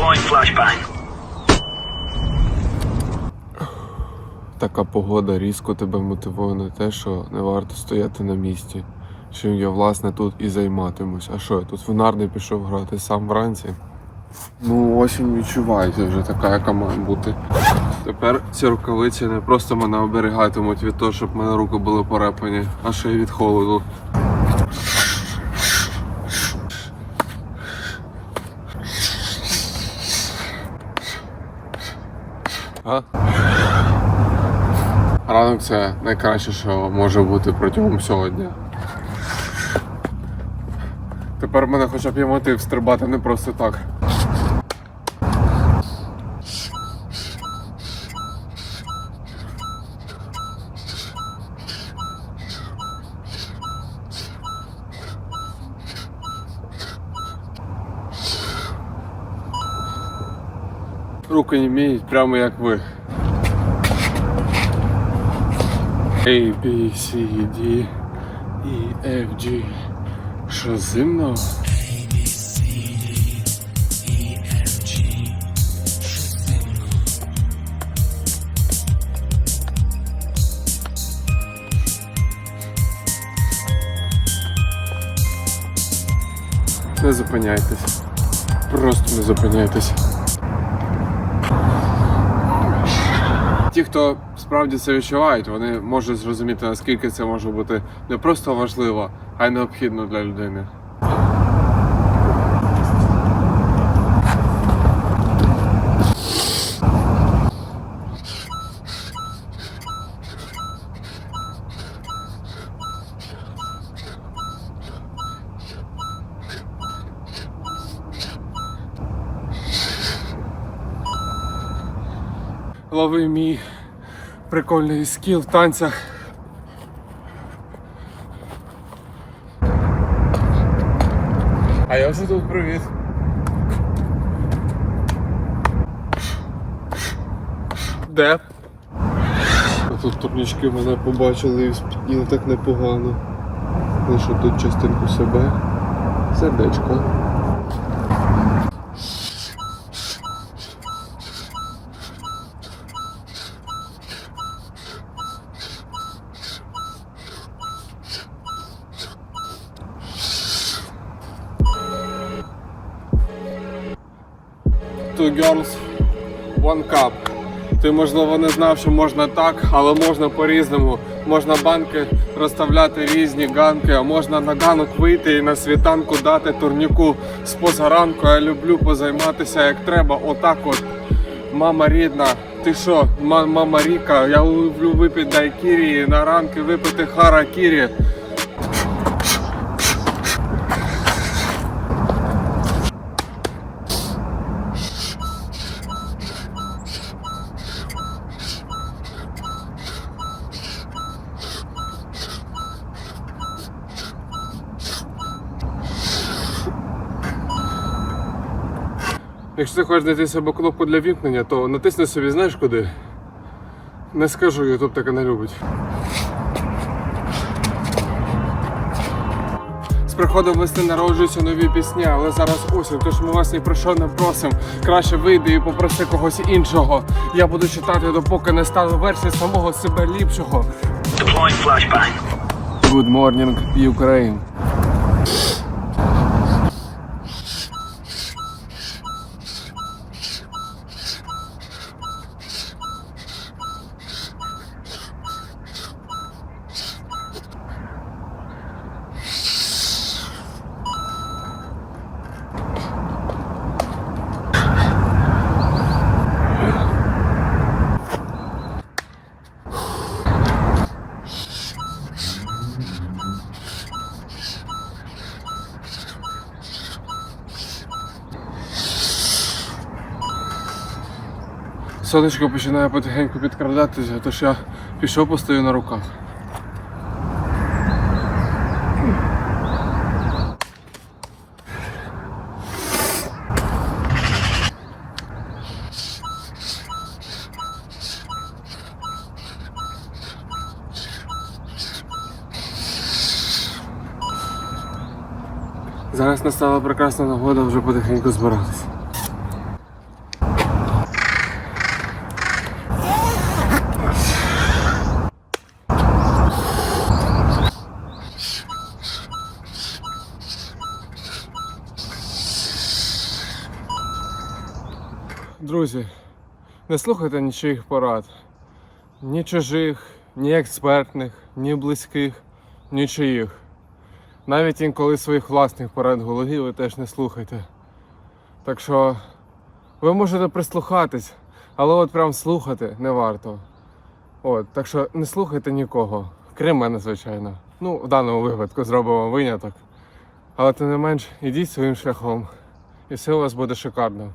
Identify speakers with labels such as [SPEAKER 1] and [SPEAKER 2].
[SPEAKER 1] Deploying flashbang.
[SPEAKER 2] Така погода різко тебе мотивує на те, що не варто стояти на місці. Чим я власне тут і займатимусь. А що я тут в нарди пішов грати сам вранці? Ну, осінь відчувається вже така, яка має бути. Тепер ці рукавиці не просто мене оберігатимуть від того, щоб мене руки були порепані, а ще й від холоду. А? Ранок це найкраще, що може бути протягом всього дня. Тепер мене хоча б є мотив стрибати не просто так. Руки не вміють прямо як ви. A, B, C, D, E, F, G. Що зимно? Не зупиняйтесь. Просто не зупиняйтесь. Ті, хто справді це відчувають, вони можуть зрозуміти, наскільки це може бути не просто важливо, а й необхідно для людини. Лови мій прикольний скіл в танцях. А я вже тут привіт. Де? Тут турнічки мене побачили і спітніли так непогано. Лише тут частинку себе. Сердечко. Two girls, one cup. Ти, можливо, не знав, що можна так, але можна по-різному. Можна банки розставляти різні ганки, а можна на ганок вийти і на світанку дати турніку з позаранку. Я люблю позайматися як треба. Отак от. Мама рідна, ти що, мама Ріка, я люблю випити дайкірі, на ранки випити харакірі. Якщо ти хочеш знайти себе кнопку для вімкнення, то натисни собі, знаєш куди? Не скажу, Ютуб таке не любить. З приходом весни народжуються нові пісні, але зараз осінь, тож ми вас ні про що не просим. Краще вийди і попроси когось іншого. Я буду читати, допоки не стану версії самого себе ліпшого.
[SPEAKER 1] Deploying flashbang.
[SPEAKER 2] Good morning, Ukraine. Сонечко починає потихеньку підкрадатися, тож я пішов постою на руках. Зараз настала прекрасна нагода вже потихеньку збиратися. Друзі, не слухайте нічиїх порад. Ні чужих, ні експертних, ні близьких, нічиїх. Навіть інколи своїх власних порад голові ви теж не слухайте. Так що ви можете прислухатись, але от прям слухати не варто. От, так що не слухайте нікого, крім мене, звичайно. Ну, в даному випадку зробимо виняток. Але тим не менш, ідіть своїм шляхом, і все у вас буде шикарно.